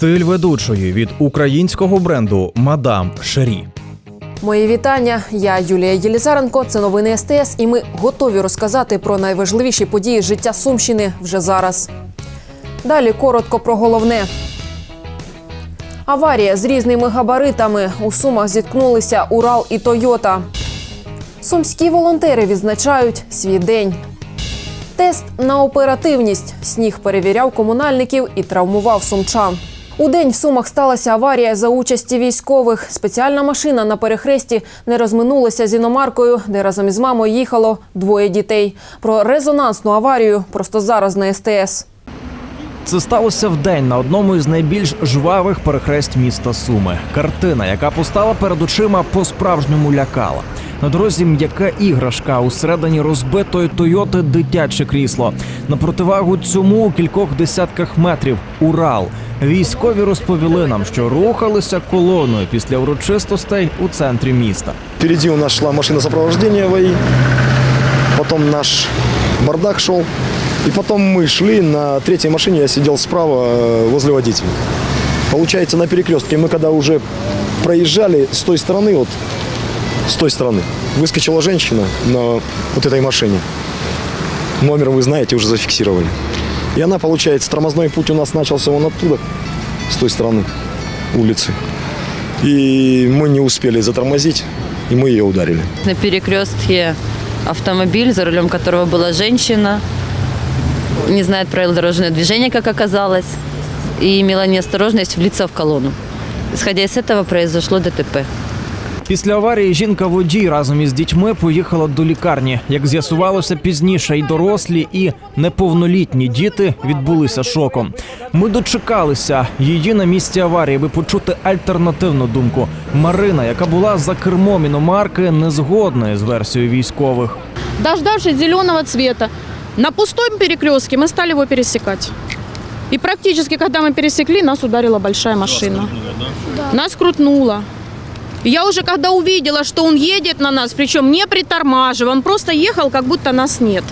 Стиль ведучої від українського бренду Мадам Шері. Мої вітання. Я Юлія Єлізаренко. Це новини СТС, і ми готові розказати про найважливіші події життя Сумщини вже зараз. Далі коротко про головне. Аварія з різними габаритами. У Сумах зіткнулися Урал і Тойота. Сумські волонтери відзначають свій день. Тест на оперативність. Сніг перевіряв комунальників і травмував сумчан. У день в Сумах сталася аварія за участі військових. Спеціальна машина на перехресті не розминулася з іномаркою, де разом із мамою їхало двоє дітей. Про резонансну аварію просто зараз на СТС. Це сталося вдень на одному із найбільш жвавих перехресть міста Суми. Картина, яка постала перед очима, по-справжньому лякала. На дорозі м'яка іграшка усередині розбитої Тойоти дитяче крісло. На противагу цьому у кількох десятках метрів Урал. Військові розповіли нам, що рухалися колоною після урочистостей у центрі міста. Впереди у нас шла машина сопровождения ВАИ, потом наш бардак шел, и потом мы шли на третьей машине, я сидел справа э, возле водителя. Получается, на перекрестке мы когда уже проезжали с той стороны, вот с той стороны, выскочила женщина на вот этой машине. Номер вы знаете, уже зафиксировали. И она, получается, тормозной путь у нас начался вон оттуда, с той стороны улицы. И мы не успели затормозить, и мы ее ударили. На перекрестке автомобиль, за рулем которого была женщина, не знает правил дорожного движения, как оказалось, и имела неосторожность влиться в колонну. Исходя из этого произошло ДТП. Після аварії жінка водій разом із дітьми поїхала до лікарні. Як з'ясувалося пізніше, і дорослі, і неповнолітні діти відбулися шоком. Ми дочекалися її на місці аварії, аби почути альтернативну думку. Марина, яка була за кермом іномарки, не згодна з версією військових. Дождавшись зеленого цвета, на пустом перекрестке мы стали его пересекать. И практически, когда мы пересекли, нас ударила большая машина. Нас крутнуло. И Я уже когда увидела, что он едет на нас, причем не притормаживая, он просто ехал, как будто нас нет.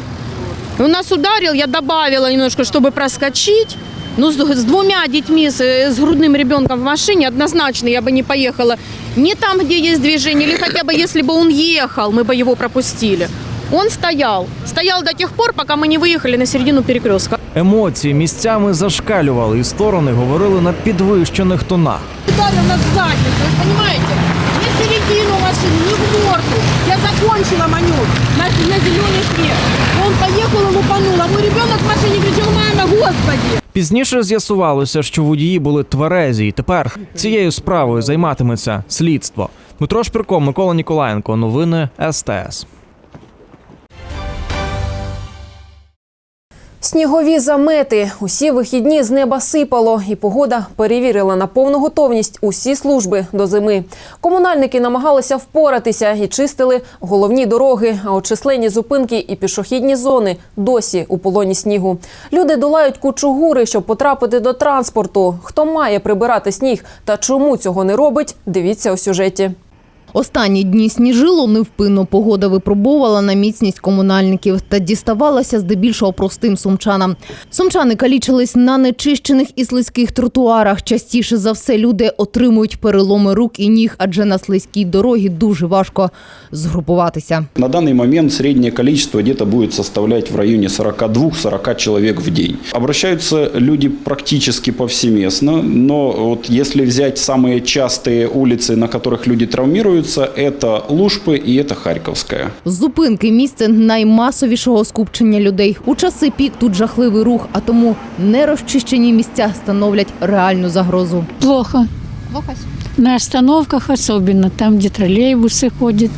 И он нас ударил, я добавила немножко, чтобы проскочить. Ну, с, с двумя детьми, с, с грудным ребенком в машине однозначно я бы не поехала. Не там, где есть движение, или хотя бы если бы он ехал, мы бы его пропустили. Он стоял. Стоял до тех пор, пока мы не выехали на середину перекрестка. Емоції місцями зашкалювали, і сторони говорили на підвищених тонах. Ударил нас в задницу, вы понимаете? Не в Машины, не в морду. Я закончила маню на, на зеленый свет. Он поехал и лупанул. А мой ребенок в машине кричал, мама, господи! Пізніше з'ясувалося, що водії були тверезі, і тепер цією справою займатиметься слідство. Дмитро Шпірко, Микола Ніколаєнко. Новини СТС. Снігові замети. Усі вихідні з неба сипало, і погода перевірила на повну готовність усі служби до зими. Комунальники намагалися впоратися і чистили головні дороги, а от численні зупинки і пішохідні зони досі у полоні снігу. Люди долають кучугури, щоб потрапити до транспорту. Хто має прибирати сніг та чому цього не робить? Дивіться у сюжеті. Останні дні сніжило невпинно. Погода випробовувала на міцність комунальників та діставалася здебільшого простим сумчанам. Сумчани калічились на нечищених і слизьких тротуарах. Частіше за все люди отримують переломи рук і ніг, адже на слизькій дорогі дуже важко згрупуватися. На данный момент среднее количество где-то будет составлять в районе 42-40 человек в день. Обращаются люди практически повсеместно, но вот если взять самые частые улицы, на которых люди травмируются, это Лужпы и это Харьковская. Зупинки місце наймасовішого скупчення людей. У часи пік тут жахливий рух, а тому нерозчищені місця становлять реальну загрозу. Плохо. На остановках особенно, там, где троллейбусы ходят,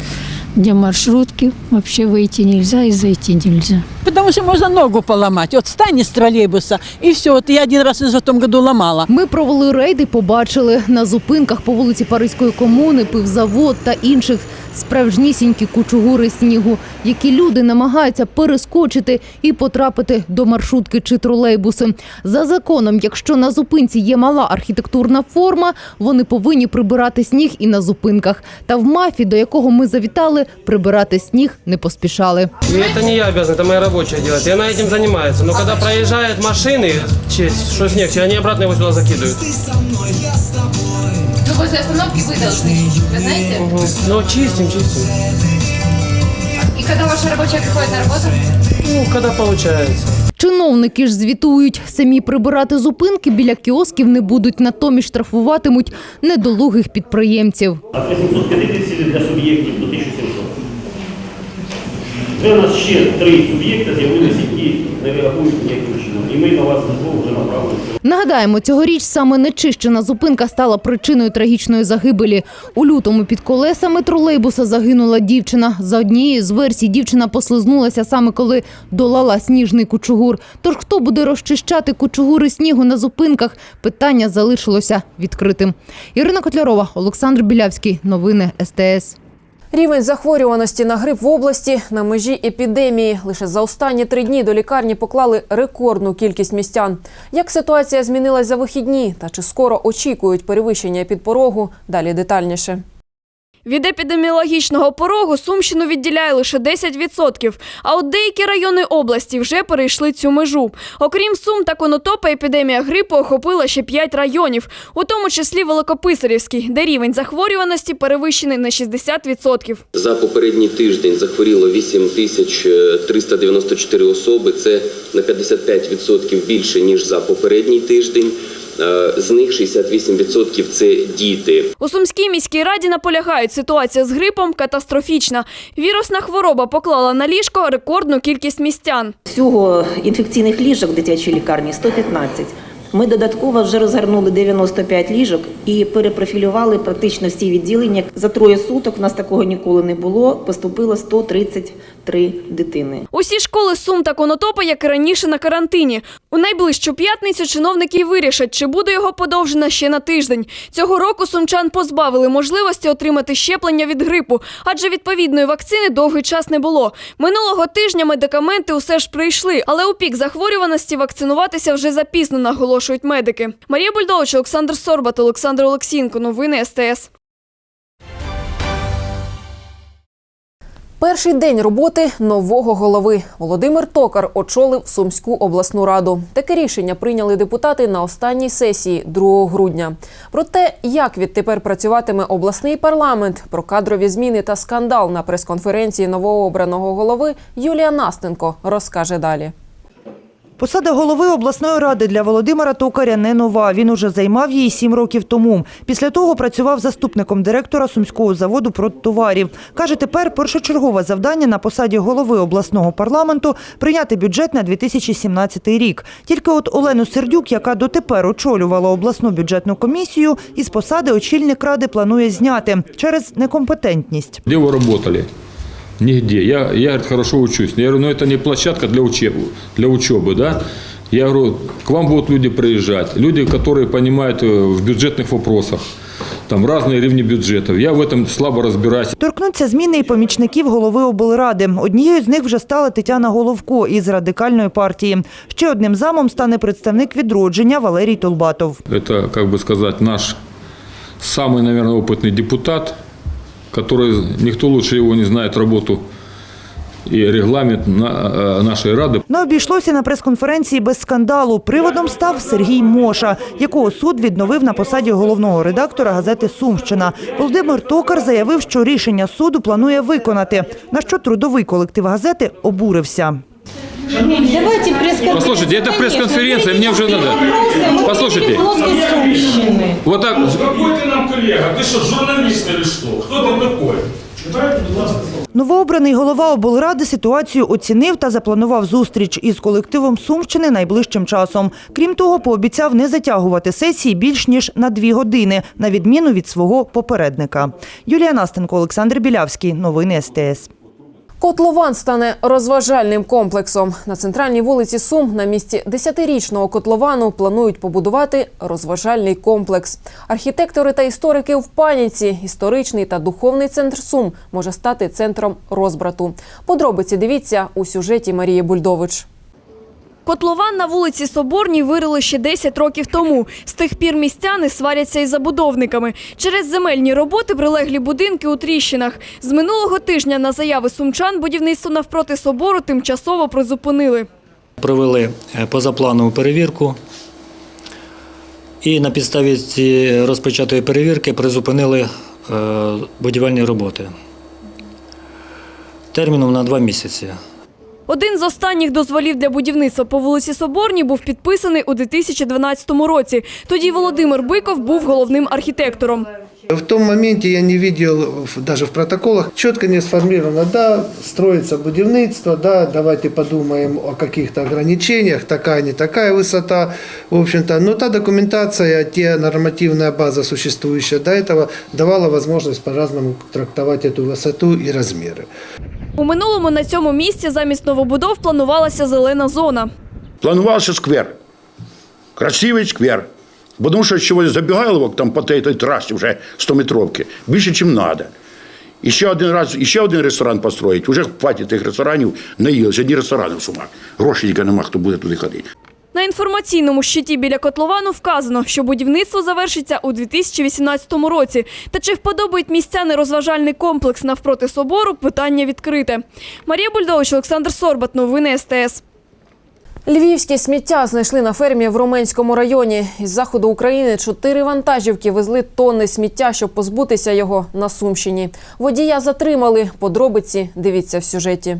где маршрутки, вообще выйти нельзя и зайти нельзя. Потому что можно ногу поломать. Вот встань из троллейбуса, и все. Вот я один раз в том году ломала. Ми провели рейди, побачили на зупинках по вулиці Паризької комуни, пивзавод та інших справжнісінькі кучугури снігу, які люди намагаються перескочити і потрапити до маршрутки чи тролейбуси. За законом, якщо на зупинці є мала архітектурна форма, вони повинні прибирати сніг і на зупинках. Та в мафі, до якого ми завітали, прибирати сніг не поспішали. И это не я обязан, это моя рабочая делает, и она этим занимается. Но когда проезжают машины, честь, что снег, они обратно его сюда закидывают. Ну, возле остановки вы должны, вы знаете? Мгм. Но чистим, чистим. И когда ваша рабочая приходит на работу? Ну, когда получается. Чиновники ж звітують, самі прибирати зупинки біля кіосків не будуть, натомість штрафуватимуть недолугих підприємців. А 850 для суб'єктів 1700. У нас ще три суб'єкти з'явилися, які не реагують ніяким чином. І ми на вас службово вже направили. Нагадаємо, цьогоріч саме нечищена зупинка стала причиною трагічної загибелі. У лютому під колесами тролейбуса загинула дівчина. За однією з версій, дівчина послизнулася саме коли долала сніжний кучугур. Тож хто буде розчищати кучугури снігу на зупинках? Питання залишилося відкритим. Ірина Котлярова, Олександр Білявський. Новини СТС. Рівень захворюваності на грип в області на межі епідемії. Лише за останні три дні до лікарні поклали рекордну кількість містян. Як ситуація змінилась за вихідні та чи скоро очікують перевищення підпорогу? Далі детальніше. Від епідеміологічного порогу Сумщину відділяє лише 10%, а от деякі райони області вже перейшли цю межу. Окрім Сум та Конотопа, епідемія грипу охопила ще 5 районів, у тому числі Великописарівський, де рівень захворюваності перевищений на 60%. За попередній тиждень захворіло 8394 особи. Це на 55% більше ніж за попередній тиждень. Е, З них 68% – це діти. У Сумській міській раді наполягають, ситуація з грипом катастрофічна. Вірусна хвороба поклала на ліжко рекордну кількість містян. Всього інфекційних ліжок в дитячій лікарні 115. Ми додатково вже розгорнули 95 ліжок і перепрофілювали практично всі відділення. За троє суток у нас такого ніколи не було. Поступило 133 дитини. Усі школи Сум та Конотопа, як і раніше, на карантині. У найближчу п'ятницю чиновники вирішать, чи буде його подовжено ще на тиждень. Цього року сумчан позбавили можливості отримати щеплення від грипу, адже відповідної вакцини довгий час не було. Минулого тижня медикаменти усе ж прийшли, але у пік захворюваності вакцинуватися вже запізно, наголошують медики. Марія Бульдович, Олександр Сорбат, Олександр Олексінко. Новини СТС. Перший день роботи нового голови Володимир Токар очолив Сумську обласну раду. Таке рішення прийняли депутати на останній сесії 2 грудня. Про те, як відтепер працюватиме обласний парламент, про кадрові зміни та скандал на прес-конференції новообраного голови Юлія Настенко розкаже далі. Посада голови обласної ради для Володимира Токаря не нова. Він уже займав її сім років тому. Після того працював заступником директора сумського заводу продтоварів. Каже, тепер першочергове завдання на посаді голови обласного парламенту прийняти бюджет на 2017 рік. Тільки от Олену Сердюк, яка дотепер очолювала обласну бюджетну комісію, із посади очільник ради планує зняти через некомпетентність. Где вы работали? Нигде. Я, я говорит, хорошо учусь. Я говорю, ну это не площадка для учебы, для учебы, да? Я говорю, к вам будут люди приезжать, люди, которые понимают э, в бюджетных вопросах, там разные рівні бюджетов. Я в этом слабо разбираюсь. Торкнуться зміни і помічників голови облради. Однією з них вже стала Тетяна Головко із радикальної партії. Ще одним замом стане представник відродження Валерій Толбатов. Это, как бы сказать, наш самый, наверное, опытный депутат, который никто лучше его не знает работу и регламент на, э, нашей Рады. Не обійшлося на прес-конференції без скандалу. Приводом став Сергій Моша, якого суд відновив на посаді головного редактора газети «Сумщина». Володимир Токар заявив, що рішення суду планує виконати, на що трудовий колектив газети обурився. Давайте прес Послушайте, это пресс-конференция, мне уже надо. Послушайте, вот так. Какой ты нам коллега? Ты что, журналист или что? Кто ты такой? Новообраний голова облради ситуацію оцінив та запланував зустріч із колективом Сумщини найближчим часом. Крім того, пообіцяв не затягувати сесії більш ніж на дві години, на відміну від свого попередника. Юлія Настенко, Олександр Білявський. Новини СТС. Котлован стане розважальним комплексом. На центральній вулиці Сум на місці 10-річного котловану планують побудувати розважальний комплекс. Архітектори та історики в паніці. Історичний та духовний центр Сум може стати центром розбрату. Подробиці дивіться у сюжеті Марії Бульдович. Котлован на вулиці Соборній вирили ще 10 років тому. З тих пір містяни сваряться із забудовниками. Через земельні роботи прилеглі будинки у тріщинах. З минулого тижня на заяви сумчан будівництво навпроти собору тимчасово призупинили. Провели е, позапланову перевірку і на підставі цієї розпочатої перевірки призупинили е, будівельні роботи терміном на два місяці. Один з останніх дозволів для будівництва по вулиці Соборній був підписаний у 2012 році. Тоді Володимир Биков був головним архітектором. В том моменте я не видел, в- даже в протоколах, четко не сформировано, да, строится будівництво, да, давайте подумаем о каких-то ограничениях, такая, не такая высота, в общем-то, но та документация, те нормативная база, существующая до этого, давала возможность по-разному трактовать эту высоту и размеры. У минулому на цьому місці замість новобудов планувалася зелена зона. Планувався сквер. Красивий сквер. Бо Тому що чогось забігайловок там по тій, трасі вже 100-метровки. Більше, ніж треба. І ще один раз, і ще один ресторан построїть. Уже хватить тих ресторанів, наїлися. Одні ресторани в Сумах. Грошей нема, хто буде туди ходити. На інформаційному щиті біля котловану вказано, що будівництво завершиться у 2018 році. Та чи вподобають містяни розважальний комплекс навпроти собору, питання відкрите. Марія Бульдович, Олександр Сорбат, новини СТС. Львівське сміття знайшли на фермі в Роменському районі. Із заходу України чотири вантажівки везли тонни сміття, щоб позбутися його на Сумщині. Водія затримали. Подробиці дивіться в сюжеті.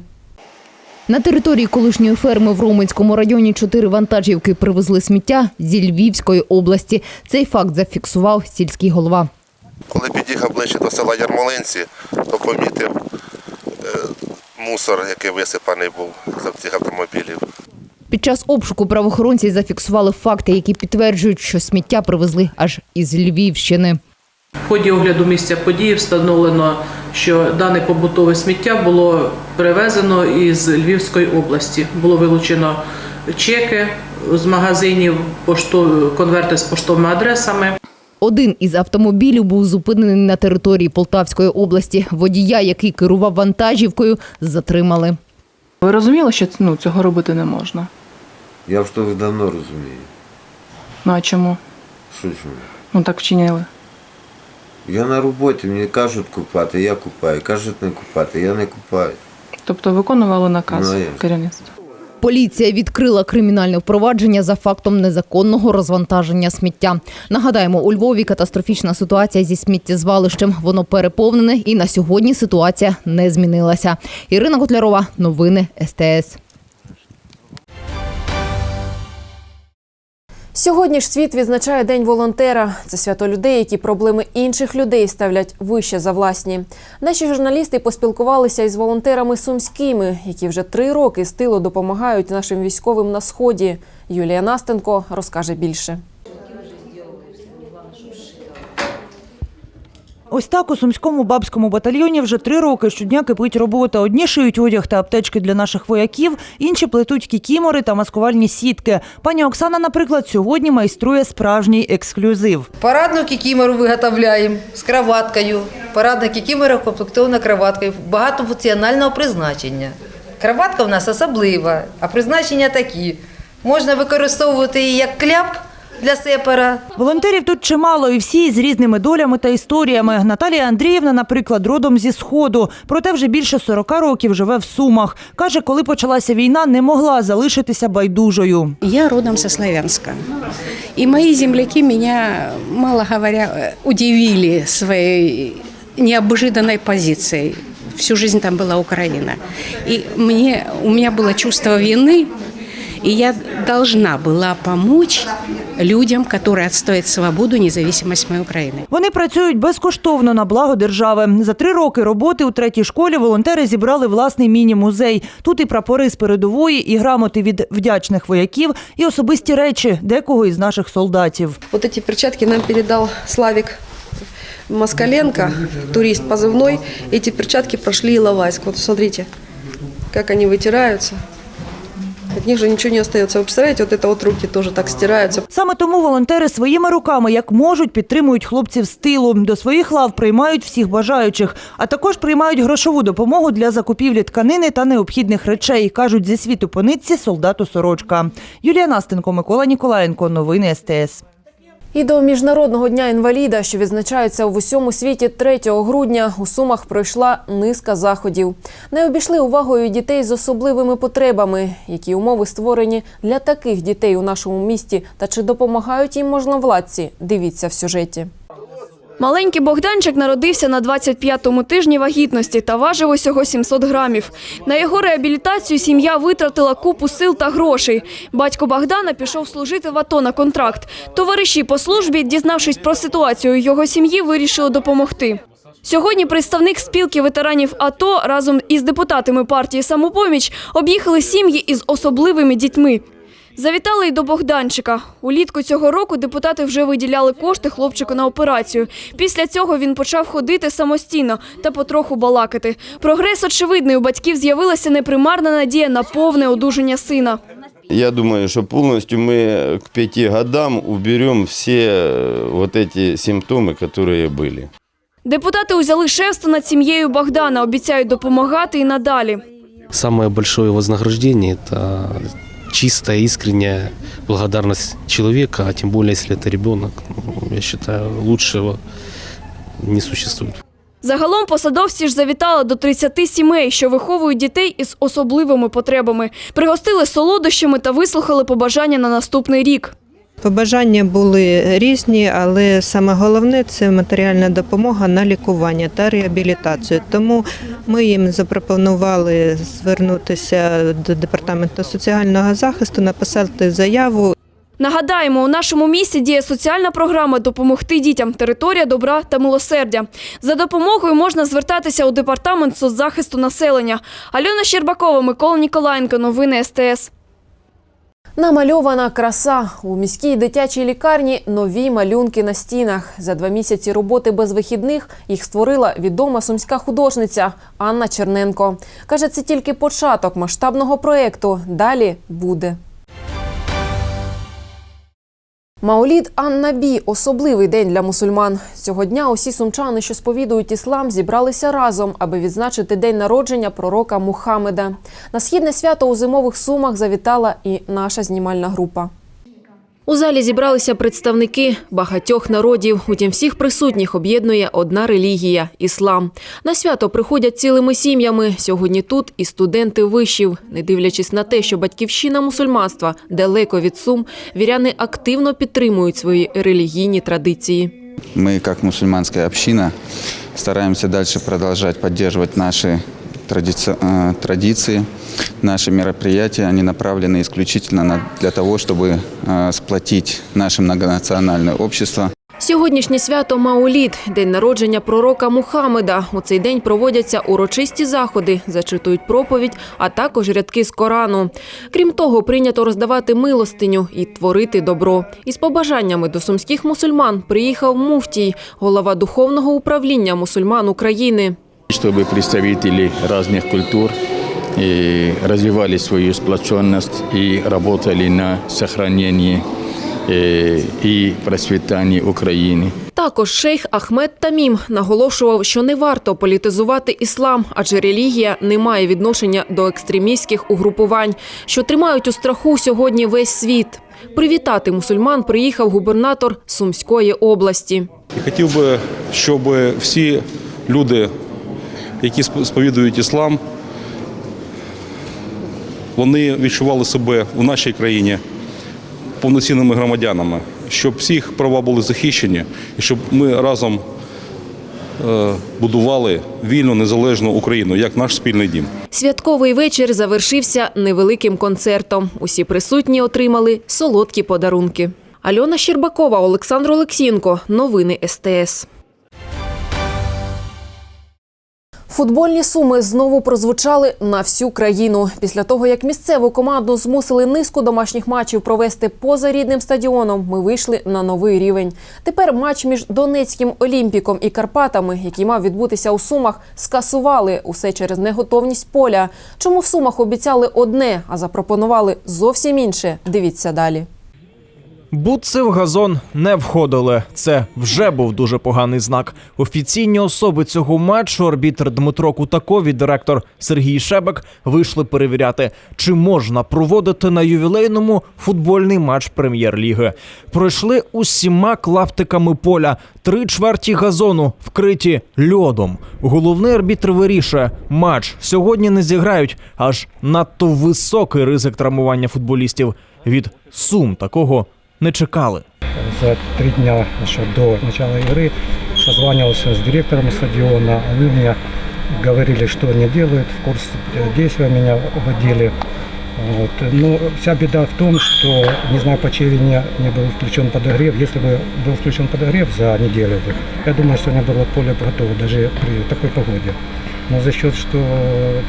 На території колишньої ферми в Роменському районі чотири вантажівки привезли сміття зі Львівської області. Цей факт зафіксував сільський голова. Коли під'їхав ближче до села Ярмолинці, то помітив е, мусор, який висипаний був з цих автомобілів. Під час обшуку правоохоронці зафіксували факти, які підтверджують, що сміття привезли аж із Львівщини. В ході огляду місця події встановлено, що дане побутове сміття було привезено із Львівської області. Було вилучено чеки з магазинів, пошту, конверти з поштовими адресами. Один із автомобілів був зупинений на території Полтавської області. Водія, який керував вантажівкою, затримали. Ви розуміли, що ну, цього робити не можна? Я вже давно розумію. Ну а чому? Що чому? Ну так вчиняли. Я на роботі, мені кажуть купати, я купаю. Кажуть не купати, я не купаю. Тобто виконували наказ Ну, керівництва. Поліція відкрила кримінальне впровадження за фактом незаконного розвантаження сміття. Нагадаємо, у Львові катастрофічна ситуація зі сміттєзвалищем. Воно переповнене, і на сьогодні ситуація не змінилася. Ірина Котлярова, новини СТС. Сьогодні ж світ відзначає День волонтера. Це свято людей, які проблеми інших людей ставлять вище за власні. Наші журналісти поспілкувалися із волонтерами сумськими, які вже три роки з тилу допомагають нашим військовим на сході. Юлія Настенко розкаже більше. Ось так у сумському бабському батальйоні вже три роки щодня кипить робота. Одні шиють одяг та аптечки для наших вояків, інші плетуть кікімори та маскувальні сітки. Пані Оксана, наприклад, сьогодні майструє справжній ексклюзив. Парадну кікімору виготовляємо з кроваткою. Парадна кікімора комплектована кроваткою багатофункціонального призначення. Кроватка в нас особлива, а призначення такі. Можна використовувати її як кляп для сепара. Волонтерів тут чимало, і всі з різними долями та історіями. Наталія Андріївна, наприклад, родом зі сходу, проте вже більше 40 років живе в Сумах. каже, коли почалася війна, не могла залишитися байдужою. Я родом со Славянска. И мои земляки меня, мало говоря, э, удивили своей необжиданной позицией. Всю жизнь там была Украина. И мне, у меня было чувство вины, и я должна была помочь людям, которые отстоят свободу, независимость моей Украины. Вони працюють безкоштовно на благо держави. За три роки роботи у третій школі волонтери зібрали власний міні-музей. Тут і прапори з передової, і грамоти від вдячних вояків, і особисті речі декого із наших солдатів. Вот эти перчатки нам передал Славик Москаленко, турист позывной. Эти перчатки прошли Иловайск. Вот смотрите, как они вытираются. От них же ничего не остается. Вы представляете, вот это вот руки тоже так стираются. Саме тому волонтери своїми руками, як можуть, підтримують хлопців з тилу. До своїх лав приймають всіх бажаючих, а також приймають грошову допомогу для закупівлі тканини та необхідних речей. кажуть зі світу по нитці солдату сорочка. Юлія Настенко, Микола Ніколаєнко. Новини СТС. І до Міжнародного дня інваліда, що відзначається в усьому світі 3 грудня, у Сумах пройшла низка заходів. Не обійшли увагою дітей з особливими потребами, які умови створені для таких дітей у нашому місті та чи допомагають їм можновладці. Дивіться в сюжеті. Маленький Богданчик народився на 25-му тижні вагітності та важив усього 700 грамів. На його реабілітацію сім'я витратила купу сил та грошей. Батько Богдана пішов служити в АТО на контракт. Товариші по службі, дізнавшись про ситуацію його сім'ї, вирішили допомогти. Сьогодні представник спілки ветеранів АТО разом із депутатами партії «Самопоміч» об'їхали сім'ї із особливими дітьми. Завітали й до Богданчика. Улітку цього року депутати вже виділяли кошти хлопчику на операцію. Після цього він почав ходити самостійно та потроху балакати. Прогрес очевидний. У батьків з'явилася непримарна надія на повне одужання сина. Я думаю, что полностью мы к пяти годам уберем все э, вот эти симптомы, которые были. Депутати узяли шефство над сім'єю Богдана, обіцяють допомагати і надалі. Самое большое вознаграждение – это чистая, искренняя благодарность человека, а тем более, если это ребенок. Ну, я считаю, лучшего не существует. Загалом посадовці ж завітали до 30 сімей, що виховують дітей із особливими потребами. Пригостили солодощами та вислухали побажання на наступний рік. Побажання були різні, але саме головне це матеріальна допомога на лікування та реабілітацію. Тому ми їм запропонували звернутися до департаменту соціального захисту, написати заяву. Нагадаємо, у нашому місті діє соціальна програма Допомогти дітям. Територія добра та милосердя. За допомогою можна звертатися у департамент соцзахисту населення. Альона Щербакова, Микола Ніколаєнко. Новини СТС. Намальована краса у міській дитячій лікарні. Нові малюнки на стінах. За два місяці роботи без вихідних їх створила відома сумська художниця Анна Черненко. каже, це тільки початок масштабного проєкту. Далі буде. Маолід Ан-Набі – особливий день для мусульман. Цього дня усі сумчани, що сповідують іслам, зібралися разом, аби відзначити день народження пророка Мухаммеда. На східне свято у зимових сумах завітала і наша знімальна група. У залі зібралися представники багатьох народів. Утім, всіх присутніх об'єднує одна релігія – іслам. На свято приходять цілими сім'ями. Сьогодні тут і студенти вишів. Не дивлячись на те, що батьківщина мусульманства далеко від сум, віряни активно підтримують свої релігійні традиції. Мы, как мусульманская община, стараемся дальше продолжать поддерживать наши традици- э, традиции. Наши мероприятия, они направлены исключительно на- для того, чтобы э, сплотить наше многонациональное общество. Сьогоднішнє свято Маулід – день народження пророка Мухаммеда. У цей день проводяться урочисті заходи, зачитують проповідь, а також рядки з Корану. Крім того, прийнято роздавати милостиню і творити добро. Із побажаннями до сумських мусульман приїхав муфтій, голова духовного управління мусульман України. чтобы представители разных культур э, развивали свою сплоченность и работали на сохранении э, и процветании Украины. Також шейх Ахмед Тамім наголошував, що не варто політизувати іслам, адже релігія не має відношення до екстремістських угрупувань, що тримають у страху сьогодні весь світ. Привітати мусульман приїхав губернатор Сумської області. І хотів би, щоб всі люди, які сповідують іслам, вони відчували себе у нашій країні повноцінними громадянами, щоб всіх права були захищені і щоб ми разом е, будували вільну незалежну Україну як наш спільний дім. Святковий вечір завершився невеликим концертом. Усі присутні отримали солодкі подарунки. Альона Щербакова, Олександр Олексієнко. Новини СТС. Футбольні суми знову прозвучали на всю країну. Після того, як місцеву команду змусили низку домашніх матчів провести поза рідним стадіоном, ми вийшли на новий рівень. Тепер матч між Донецьким Олімпіком і Карпатами, який мав відбутися у Сумах, скасували усе через неготовність поля. Чому в Сумах обіцяли одне, а запропонували зовсім інше? Дивіться далі. Бутси в газон не входили. Це вже був дуже поганий знак. Офіційні особи цього матчу, арбітр Дмитро Кутаков і директор Сергій Шебек, вийшли перевіряти, чи можна проводити на ювілейному футбольний матч прем'єр-ліги. Пройшли усіма клаптиками поля. Три чверті газону вкриті льодом. Головний арбітр вирішує, матч сьогодні не зіграють, аж надто високий ризик травмування футболістів. Від сум такого не чекали. За три дня еще до начала игры созванивался с директором стадиона. Они мне говорили, что они делают, в курс э, действия меня вводили. Вот. Но вся беда в том, что не знаю, по чьей вине не был включен подогрев. Если бы был включен подогрев за неделю, бы, я думаю, что не было поле готово даже при такой погоде. Но за счет, что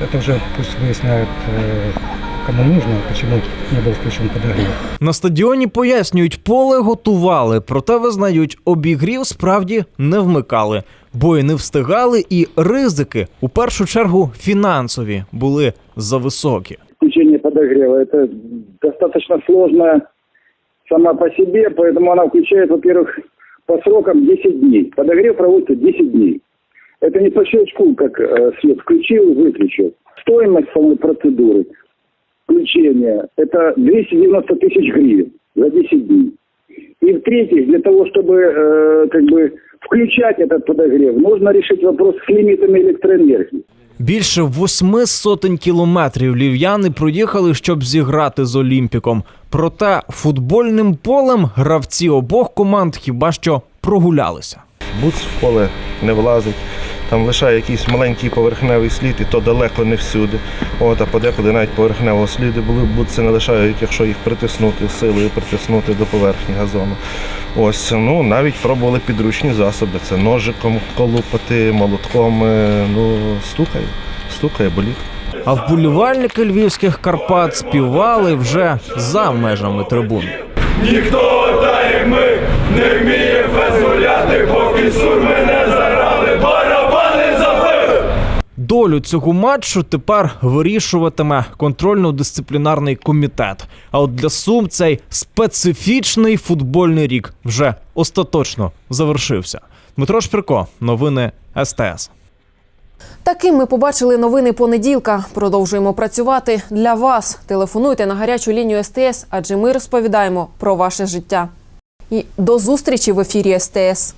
это уже пусть выясняют, э, кому нужно, почему не был включен подогрев. На стадіоні пояснюють, поле готували, проте визнають, обігрів справді не вмикали, бо й не встигали, і ризики у першу чергу фінансові були зависокі. включение подогрева. Это достаточно сложно сама по себе, поэтому она включает, во-первых, по срокам 10 дней. Подогрев проводится 10 дней. Это не по щелчку, как э, свет включил и выключил. Стоимость самой процедуры включения – это 290 тысяч гривен за 10 дней. И в-третьих, для того, чтобы э, как бы включать этот подогрев, нужно решить вопрос с лимитами электроэнергии. Більше восьми сотень кілометрів лів'яни проїхали, щоб зіграти з Олімпіком. Проте футбольним полем гравці обох команд хіба що прогулялися. Буц в поле не влазить. Там лишає якийсь маленький поверхневий слід, і то далеко не всюди. От, а подекуди навіть поверхневого сліду були бутси не лишають, якщо їх притиснути силою, притиснути до поверхні газону. Ось, ну навіть пробували підручні засоби. Це ножиком колупати, молотком. е, Ну, стукає, стукає, болить. А вболівальники львівських Карпат співали вже за межами трибун. Ніхто так як ми не вміє фезуляти, поки сур мене Долю цього матчу тепер вирішуватиме контрольно-дисциплінарний комітет. А от для Сум цей специфічний футбольний рік вже остаточно завершився. Дмитро Шпирко, новини СТС. Таким ми побачили новини понеділка. Продовжуємо працювати для вас. Телефонуйте на гарячу лінію СТС, адже ми розповідаємо про ваше життя. І до зустрічі в ефірі СТС.